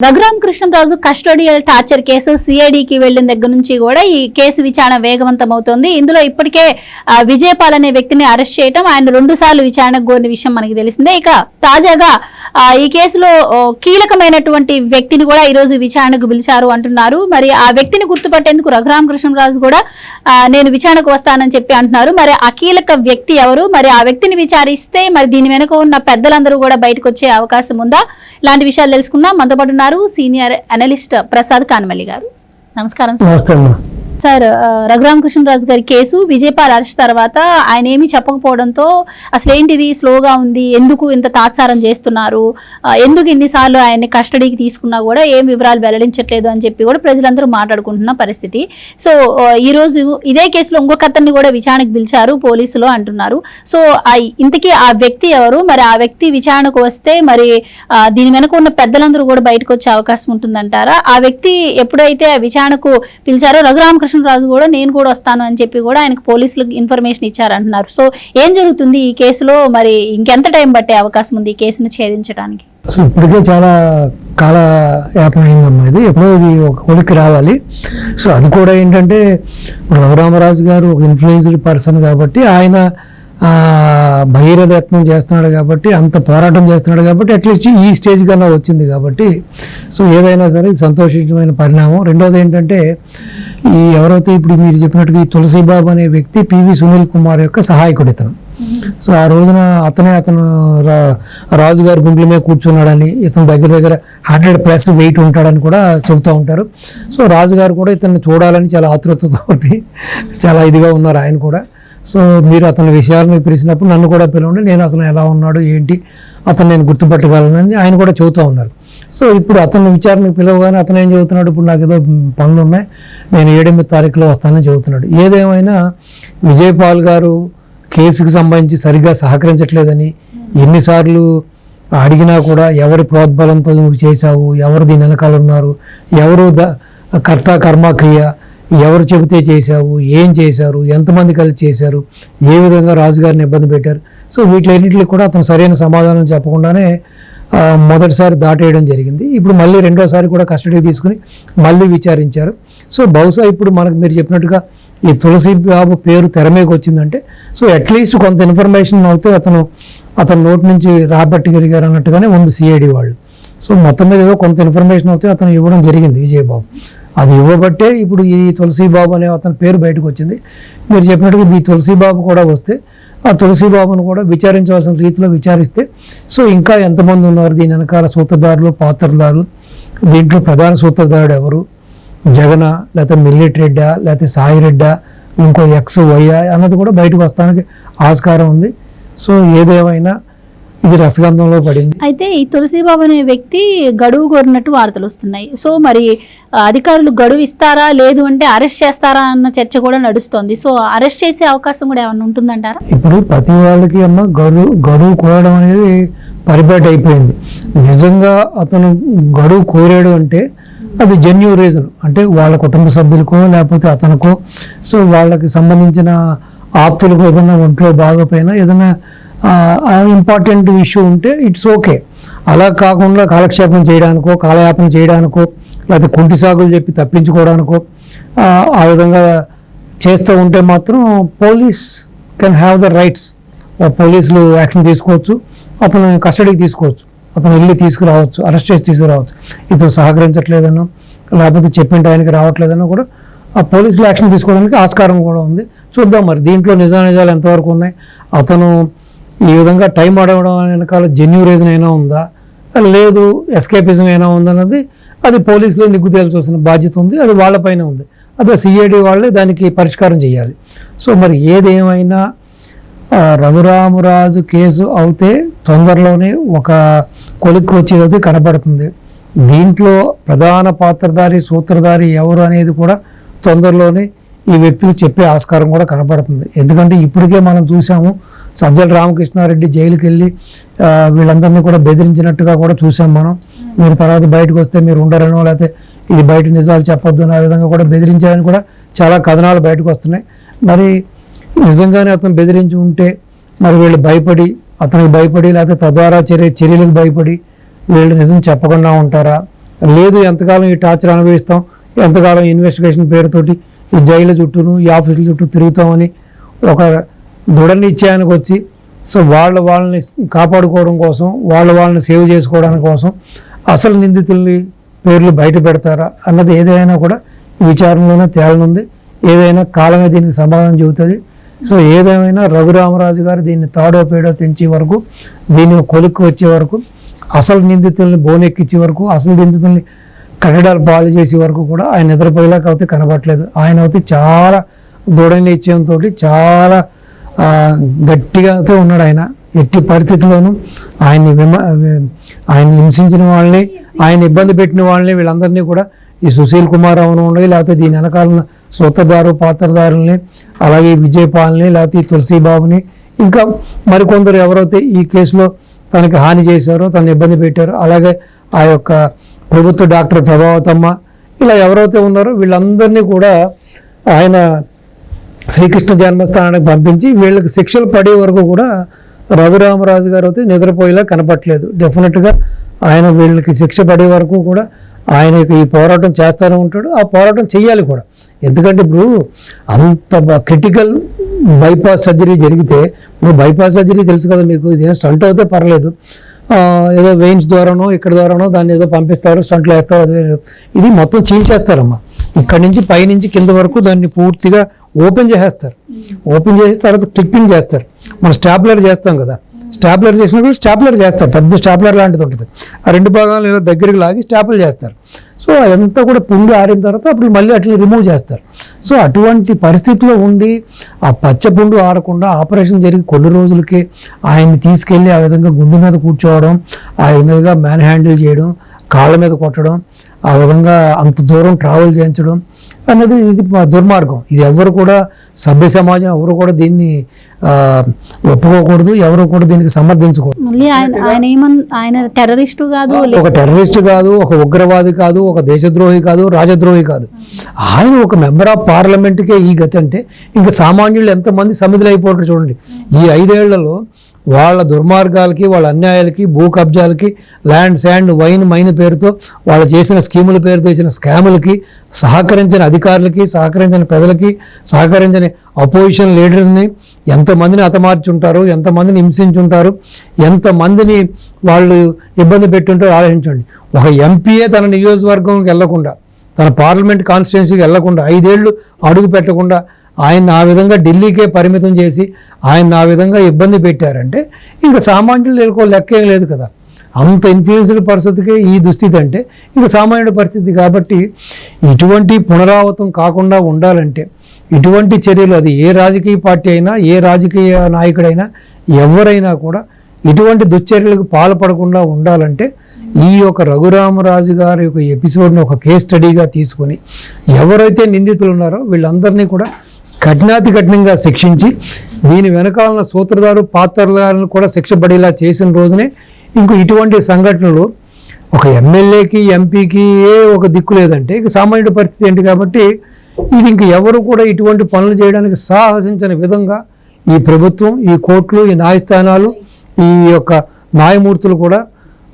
Raghuram Krishnaraju custodial torture case సిఐడికి వెళ్ళిన దగ్గర నుంచి కూడా ఈ కేసు విచారణ వేగవంతం అవుతోంది ఇందులో ఇప్పటికే ఆ, విజయపాల్ అనే వ్యక్తిని అరెస్ట్ చేయడం ఆయన రెండు సార్లు విచారణకు కోరిన విషయం మనకి తెలిసిందే. ఇక తాజాగా ఈ కేసులో కీలకమైనటువంటి వ్యక్తిని కూడా ఈ రోజు విచారణకు పిలిచారు అంటున్నారు. మరి ఆ వ్యక్తిని గుర్తుపట్టేందుకు రఘురామ కృష్ణరాజు కూడా నేను విచారణకు వస్తానని చెప్పి అంటున్నారు. మరి ఆ కీలక వ్యక్తి ఎవరు? మరి ఆ వ్యక్తిని విచారిస్తే మరి దీని వెనుక ఉన్న పెద్దలందరూ కూడా బయటకు వచ్చే అవకాశం ఉందా? ఇలాంటి విషయాలు తెలుసుకుందాం. మనతో పాటు ఉన్నారు సీనియర్ అనలిస్ట్ ప్రసాద్ కానమల్లి గారు. నమస్కారం సార్. నమస్తే సార్ ఆ, రఘురామ కృష్ణరాజు గారి కేసు విజయపాల్ అరెస్ట్ తర్వాత ఆయన ఏమీ చెప్పకపోవడంతో అసలు ఏంటిది? స్లోగా ఉంది. ఎందుకు ఇంత తాత్సారం చేస్తున్నారు? ఎందుకు ఇన్నిసార్లు ఆయన్ని కస్టడీకి తీసుకున్నా కూడా ఏం వివరాలు వెల్లడించట్లేదు అని చెప్పి కూడా ప్రజలందరూ మాట్లాడుకుంటున్న పరిస్థితి. సో ఈరోజు ఈ రోజు ఇదే కేసులో ఇంకొక అతన్ని కూడా విచారణకు పిలిచారు పోలీసులు అంటున్నారు. సో ఇంతకీ ఆ వ్యక్తి ఎవరు? మరి ఆ వ్యక్తి విచారణకు వస్తే మరి దీని వెనుక ఉన్న పెద్దలందరూ కూడా బయటకు వచ్చే అవకాశం ఉంటుందంటారా? ఆ వ్యక్తి ఎప్పుడైతే ఆ విచారణకు పిలిచారో రాజు కూడా నేను కూడా వస్తాను అని చెప్పి కూడా ఆయనకు పోలీసులకు ఇన్ఫర్మేషన్ ఇచ్చారంటున్నారు. సో ఏం జరుగుతుంది ఈ కేసులో? మరి ఇంకెంత టైం పట్టే అవకాశం ఉంది ఈ కేసును ఛేదించడానికి? అసలు ఇప్పటికే చాలా కాల యాపమైందమ్మా ఇది. ఎప్పుడో ఇది ఒక ఒలికి రావాలి. సో అది కూడా ఏంటంటే రఘురామరాజు గారు ఒక ఇన్ఫ్లుయెన్స్డ్ పర్సన్ కాబట్టి ఆయన భగీరథ యత్నం చేస్తున్నాడు కాబట్టి అంత పోరాటం చేస్తున్నాడు కాబట్టి అట్లీస్ట్ ఈ స్టేజ్ కన్నా వచ్చింది కాబట్టి. సో ఏదైనా సరే ఇది సంతోషించమైన పరిణామం. రెండోది ఏంటంటే ఈ ఎవరైతే ఇప్పుడు మీరు చెప్పినట్టుగా ఈ తులసిబాబు అనే వ్యక్తి పివి సునీల్ కుమార్ యొక్క సహాయకుడు ఇతను. సో ఆ రోజున అతనే అతను రా- రాజు గుండెల మీద కూర్చున్నాడని ఇతను దగ్గర దగ్గర హండ్రెడ్ ప్లస్ వెయిట్ ఉంటాడని కూడా చెబుతూ ఉంటారు. సో రాజుగారు కూడా ఇతన్ని చూడాలని చాలా ఆతృతతో చాలా ఇదిగా ఉన్నారు ఆయన కూడా. సో మీరు అతని విషయాలను పిలిచినప్పుడు నన్ను కూడా పిలవండి. నేను అతను ఎలా ఉన్నాడు ఏంటి అతను నేను గుర్తుపట్టగలనని ఆయన కూడా చెబుతూ ఉన్నారు. సో ఇప్పుడు అతను విచారణకు పిలవగానే అతను ఏం చెబుతున్నాడు? ఇప్పుడు నాకు ఏదో పనులు ఉన్నాయి. నేను ఏడెనిమిది తారీఖులో వస్తానని చెబుతున్నాడు. ఏదేమైనా విజయపాల్ గారు కేసుకు సంబంధించి సరిగ్గా సహకరించట్లేదని ఎన్నిసార్లు అడిగినా కూడా ఎవరి ప్రోద్బలంతో నువ్వు చేశావు? ఎవరు దీని వెనకాల ఉన్నారు? ఎవరు ద కర్త కర్మక్రియ ఎవరు చెబితే చేశావు ఏం చేశారు ఎంతమంది కలిసి చేశారు ఏ విధంగా రాజుగారిని ఇబ్బంది పెట్టారు. సో వీటిలన్నింటికి కూడా అతను సరైన సమాధానం చెప్పకుండానే మొదటిసారి దాటేయడం జరిగింది. ఇప్పుడు మళ్ళీ రెండోసారి కూడా కస్టడీ తీసుకుని మళ్ళీ విచారించారు. సో బహుశా ఇప్పుడు మనకు మీరు చెప్పినట్టుగా ఈ తులసి బాబు పేరు తెర మీదకి వచ్చిందంటే సో అట్లీస్ట్ కొంత ఇన్ఫర్మేషన్ అవుతే అతను అతని నోటి నుంచి రాబట్టగలిగారు అన్నట్టుగానే ఉంది సిఐడి వాళ్ళు. సో మొత్తం మీద ఏదో కొంత ఇన్ఫర్మేషన్ అవుతే అతను ఇవ్వడం జరిగింది విజయబాబు. అది ఇవ్వబట్టే ఇప్పుడు ఈ తులసి బాబు అనే అతని పేరు బయటకు వచ్చింది. మీరు చెప్పినట్టుగా మీ తులసి బాబు కూడా వస్తే ఆ తులసీబాబును కూడా విచారించవలసిన రీతిలో విచారిస్తే సో ఇంకా ఎంతమంది ఉన్నారు? దీని వెనకాల సూత్రధారులు పాత్రధారులు దీంట్లో ప్రధాన సూత్రధారుడు ఎవరు? జగన లేకపోతే మిల్లెట్ రెడ్డా లేకపోతే సాయి రెడ్డా ఇంకో ఎక్స్ వైఆ అన్నది కూడా బయటకు వస్తానికి ఆస్కారం ఉంది. సో ఏదేమైనా ఇది రసగంధంలో పడింది. అయితే ఈ తులసిబాబు అనే వ్యక్తి గడువు కోరినట్టు వార్తలు వస్తున్నాయి. సో మరి అధికారులు గడువు ఇస్తారా లేదు అంటే అరెస్ట్ చేస్తారా అన్న చర్చ కూడా నడుస్తోంది. సో అరెస్ట్ చేసే అవకాశం కూడా ఏమైనా ఉంటుందంటారా? ఇప్పుడు ప్రతి వాళ్ళకి అమ్మ గడువు గడువు కోరడం అనేది పరిపాటి అయిపోయింది. నిజంగా అతను గడువు కోరాడు అంటే అది జెన్యూ రీజన్ అంటే వాళ్ళ కుటుంబ సభ్యులకో లేకపోతే అతనికో. సో వాళ్ళకి సంబంధించిన ఆప్తులకు ఏదైనా ఒంట్లో బాగోపోయినా ఏదైనా ఇంపార్టెంట్ ఇష్యూ ఉంటే ఇట్స్ ఓకే అలా కాకుండా కాలక్షేపం చేయడానికో కాలయాపన చేయడానికో లేకపోతే కుంటి సాగులు చెప్పి తప్పించుకోవడానికో ఆ, విధంగా చేస్తూ ఉంటే మాత్రం police can have the rights పోలీసులు యాక్షన్ తీసుకోవచ్చు అతను కస్టడీకి తీసుకోవచ్చు అతను వెళ్ళి తీసుకురావచ్చు అరెస్ట్ చేసి తీసుకురావచ్చు. ఇతను సహకరించట్లేదనో లేకపోతే చెప్పిన టైంకి రావట్లేదనో కూడా ఆ పోలీసులు యాక్షన్ తీసుకోవడానికి ఆస్కారం కూడా ఉంది. చూద్దాం మరి దీంట్లో నిజా నిజాలు ఎంతవరకు ఉన్నాయి? అతను ఈ విధంగా టైం అడగడం వెనకాల జెన్యూ రీజన్ అయినా ఉందా? లేదు ఎస్కేపిజం అయినా ఉందన్నది అది పోలీసులో నిగ్గు తేల్చవలసిన బాధ్యత ఉంది అది వాళ్ళపైన ఉంది. అదే సిఐడి వాళ్ళే దానికి పరిష్కారం చేయాలి. సో మరి ఏదేమైనా రఘురామరాజు కేసు అవుతే తొందరలోనే ఒక కొలిక్కి వచ్చేది కనబడుతుంది. దీంట్లో ప్రధాన పాత్రధారి సూత్రధారి ఎవరు అనేది కూడా తొందరలోనే ఈ వ్యక్తులు చెప్పే ఆస్కారం కూడా కనబడుతుంది. ఎందుకంటే ఇప్పటికే మనం చూసాము సజ్జల రామకృష్ణారెడ్డి జైలుకి వెళ్ళి వీళ్ళందరినీ కూడా బెదిరించినట్టుగా కూడా చూసాం మనం. మీరు తర్వాత బయటకు వస్తే మీరు ఉండరనో లేకపోతే ఇది బయట నిజాలు చెప్పొద్దు అనే విధంగా కూడా బెదిరించారని కూడా చాలా కథనాలు బయటకు వస్తున్నాయి. మరి నిజంగానే అతను బెదిరించి ఉంటే మరి వీళ్ళు భయపడి అతనికి భయపడి లేకపోతే తద్వారా చర్య చర్యలకు భయపడి వీళ్ళు నిజం చెప్పకుండా ఉంటారా? లేదు ఎంతకాలం ఈ టార్చర్ అనుభవిస్తాం ఎంతకాలం ఇన్వెస్టిగేషన్ పేరుతోటి ఈ జైలు చుట్టూను ఈ ఆఫీసుల చుట్టూ తిరుగుతామని ఒక దృఢ నిశ్చయానికి వచ్చి సో వాళ్ళ వాళ్ళని కాపాడుకోవడం కోసం వాళ్ళ వాళ్ళని సేవ్ చేసుకోవడానికి కోసం అసలు నిందితుల్ని పేర్లు బయట పెడతారా అన్నది ఏదైనా కూడా విచారణలోనే తేలనుంది. ఏదైనా కాలమే దీనికి సమాధానం చెబుతుంది. సో ఏదేమైనా రఘురామరాజు గారు దీన్ని తాడో పేడో తెంచే వరకు దీన్ని కొలుక్కు కొలిక్కి వచ్చే వరకు అసలు నిందితుల్ని బోనెక్కించే వరకు అసలు నిందితుల్ని కట్టడాలు పాలు చేసే వరకు కూడా ఆయన నిద్రపోయేలాగా అయితే కనబడట్లేదు ఆయన అయితే చాలా దృఢ నిశ్చయంతో చాలా గట్టిగాతో ఉన్నాడు ఆయన. ఎట్టి పరిస్థితుల్లోనూ ఆయన్ని విమ ఆయన హింసించిన వాళ్ళని ఆయన ఇబ్బంది పెట్టిన వాళ్ళని వీళ్ళందరినీ కూడా ఈ సుశీల్ కుమార్ అవనండి లేకపోతే దీని వెనకాల సూత్రధారు పాత్రధారుల్ని అలాగే విజయపాల్ని లేకపోతే ఈ తులసీబాబుని ఇంకా మరికొందరు ఎవరైతే ఈ కేసులో తనకి హాని చేశారో తను ఇబ్బంది పెట్టారో అలాగే ఆ యొక్క ప్రభుత్వ డాక్టర్ ప్రభావతమ్మ ఇలా ఎవరైతే ఉన్నారో వీళ్ళందరినీ కూడా ఆయన శ్రీకృష్ణ జన్మస్థానానికి పంపించి వీళ్ళకి శిక్షలు పడే వరకు కూడా రఘురామరాజు గారు అయితే నిద్రపోయేలా కనపట్లేదు డెఫినెట్గా ఆయన వీళ్ళకి శిక్ష పడే వరకు కూడా ఆయన ఈ పోరాటం చేస్తూనే ఉంటాడు. ఆ పోరాటం చేయాలి కూడా. ఎందుకంటే ఇప్పుడు అంత క్రిటికల్ బైపాస్ సర్జరీ జరిగితే ఇప్పుడు బైపాస్ సర్జరీ తెలుసు కదా మీకు ఇదేం స్టంట్ అయితే పర్లేదు. ఏదో వెయిన్స్ ద్వారానో ఇక్కడ ద్వారానో దాన్ని ఏదో పంపిస్తారు స్టంట్లు వేస్తారు అది ఇది మొత్తం చేయించేస్తారమ్మా ఇక్కడి నుంచి పైనుంచి కింద వరకు దాన్ని పూర్తిగా ఓపెన్ చేసేస్తారు. ఓపెన్ చేసి తర్వాత క్లిప్పింగ్ చేస్తారు. మనం స్టాప్లర్ చేస్తాం కదా. స్టాప్లర్ చేసినప్పుడు స్టాప్లర్ చేస్తారు. పెద్ద స్టాప్లర్ లాంటిది ఉంటుంది. ఆ రెండు భాగాలు ఇలా దగ్గరికి లాగి స్టాప్లు చేస్తారు. సో అదంతా కూడా పుండు ఆరిన తర్వాత అప్పుడు మళ్ళీ అట్లా రిమూవ్ చేస్తారు. సో అటువంటి పరిస్థితిలో ఉండి ఆ పచ్చ పుండు ఆడకుండా ఆపరేషన్ జరిగి కొన్ని రోజులకి ఆయన్ని తీసుకెళ్ళి ఆ విధంగా గుండె మీద కూర్చోవడం ఆయన మీదుగా మ్యాన్ హ్యాండిల్ చేయడం కాళ్ళ మీద కొట్టడం ఆ విధంగా అంత దూరం ట్రావెల్ చేయించడం అన్నది ఇది దుర్మార్గం. ఇది ఎవరు కూడా సభ్య సమాజం ఎవరు కూడా దీన్ని ఒప్పుకోకూడదు ఎవరు కూడా దీనికి సమర్థించకూడదు. మళ్ళీ ఆయన ఆయన ఏమన్ ఆయన టెర్రరిస్టు కాదు ఒక టెర్రరిస్ట్ కాదు ఒక ఉగ్రవాది కాదు ఒక దేశద్రోహి కాదు రాజద్రోహి కాదు. ఆయన ఒక మెంబర్ ఆఫ్ పార్లమెంట్కే ఈ గతి అంటే ఇంకా సామాన్యులు ఎంతమంది సమిధులు అయిపోతారు చూడండి. ఈ ఐదేళ్ళలో వాళ్ళ దుర్మార్గాలకి వాళ్ళ అన్యాయాలకి భూ కబ్జాలకి ల్యాండ్ శాండ్ వైన్ మైన్ పేరుతో వాళ్ళు చేసిన స్కీముల పేరుతో ఇచ్చిన స్కాములకి సహకరించిన అధికారులకి సహకరించిన ప్రజలకి సహకరించిన అపోజిషన్ లీడర్స్ని ఎంతమందిని అతమార్చుంటారు ఎంతమందిని హింసించుంటారు ఎంతమందిని వాళ్ళు ఇబ్బంది పెట్టుంటారో ఆలోచించండి. ఒక ఎంపీఏ తన నియోజకవర్గంకి వెళ్ళకుండా తన పార్లమెంట్ కాన్స్టిట్యున్సీకి వెళ్ళకుండా ఐదేళ్ళు అడుగు పెట్టకుండా ఆయన ఆ విధంగా ఢిల్లీకే పరిమితం చేసి ఆయన ఆ విధంగా ఇబ్బంది పెట్టారంటే ఇంకా సామాన్యులు వెళ్ళుకో లెక్కేం లేదు కదా. అంత ఇన్ఫ్లుయెన్స్డ్ పరిస్థితికే ఈ దుస్థితి అంటే ఇంకా సామాన్యుడి పరిస్థితి కాబట్టి ఇటువంటి పునరావృతం కాకుండా ఉండాలంటే ఇటువంటి చర్యలు అది ఏ రాజకీయ పార్టీ అయినా ఏ రాజకీయ నాయకుడైనా ఎవరైనా కూడా ఇటువంటి దుశ్చర్యలకు పాల్పడకుండా ఉండాలంటే ఈ యొక్క రఘురామరాజు గారి యొక్క ఎపిసోడ్ను ఒక కేస్ స్టడీగా తీసుకొని ఎవరైతే నిందితులు ఉన్నారో వీళ్ళందరినీ కూడా కఠినాతి కఠినంగా శిక్షించి దీని వెనకాలన్న సూత్రధారు పాత్రలను కూడా శిక్ష పడేలా చేసిన రోజునే ఇంకో ఇటువంటి సంఘటనలు ఒక ఎమ్మెల్యేకి ఎంపీకి ఏ ఒక దిక్కు లేదంటే ఇక సామాన్యుడి పరిస్థితి ఏంటి కాబట్టి ఇది ఇంక ఎవరు కూడా ఇటువంటి పనులు చేయడానికి సాహసించని విధంగా ఈ ప్రభుత్వం ఈ కోర్టులు ఈ న్యాయస్థానాలు ఈ యొక్క న్యాయమూర్తులు కూడా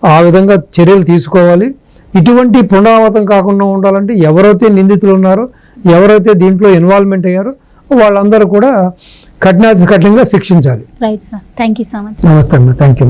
ఆ విధంగా చర్యలు తీసుకోవాలి. ఇటువంటి పునరావృతం కాకుండా ఉండాలంటే ఎవరైతే నిందితులు ఉన్నారో ఎవరైతే దీంట్లో ఇన్వాల్వ్మెంట్ అయ్యారో వాళ్ళందరూ కూడా కఠినాతి కఠినంగా శిక్షించాలి. Right sir thank you so much నమస్తే అమ్మా. Thank you